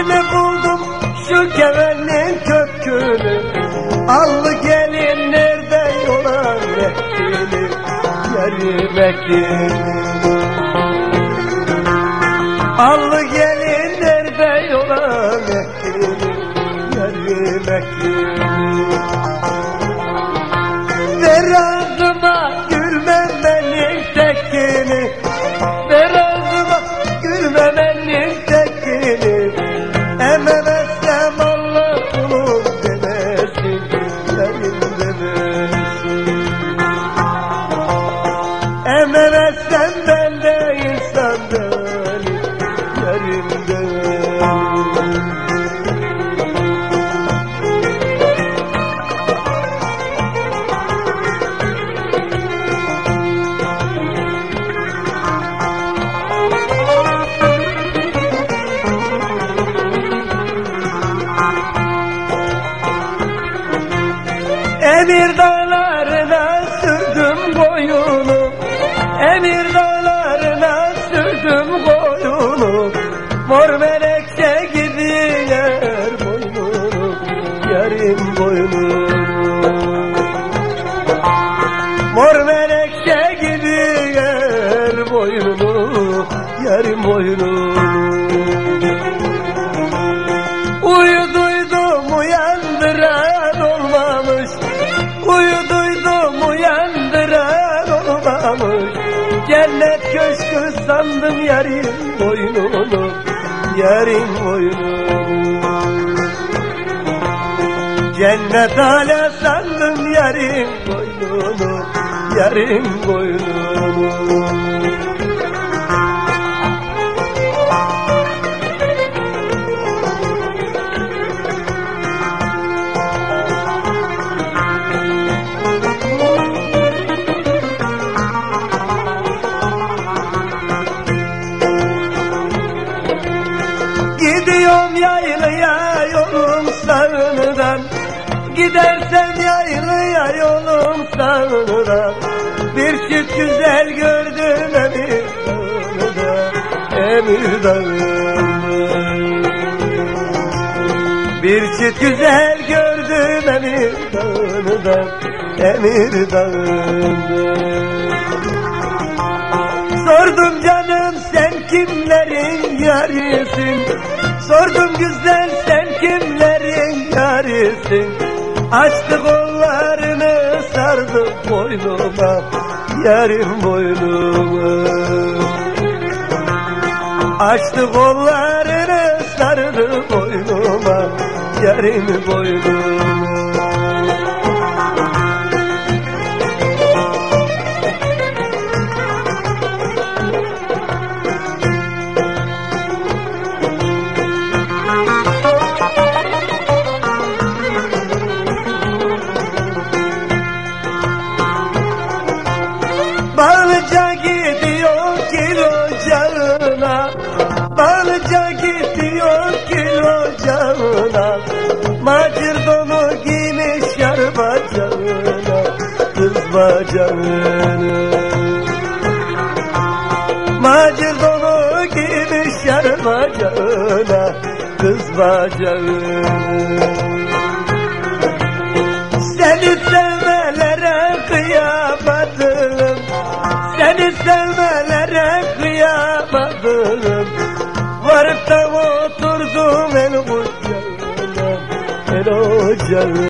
Kimi buldum şu gevenin kökünü. Allı gelin nerede yola vektili Yeri vektili Allı gelin Mor melekçe gidiyor boynunu Yarım boynunu Uyuduydum uyandıran olmamış. Uyuduydum uyandıran olmamış. Cennet köşkü sandım yarın boynunu Yarın boynunu Cennet hala sandım yarın boynunu Yarın boynunu Gidiyorum yaylaya yolum sağından. Gidersem yaylaya yolum sağından Bir çift güzel gördüm emir dağında Emir Bir çift güzel gördüm emir dağında Emir dağında Sordum canım sen kimlerin yarisin Sordum güzel sen kimlerin yarisin Açtı kollarını sardı boynuma Yarim boynuma. Açtı kollarını sardı boynuma Yarim boynuma Kız bacağına Macir donu giymiş yar bacağına Kız bacağına seni sevmelere kıyamadım Seni sevmelere kıyamadım. Varıp da oturdum el ocağına El ocağına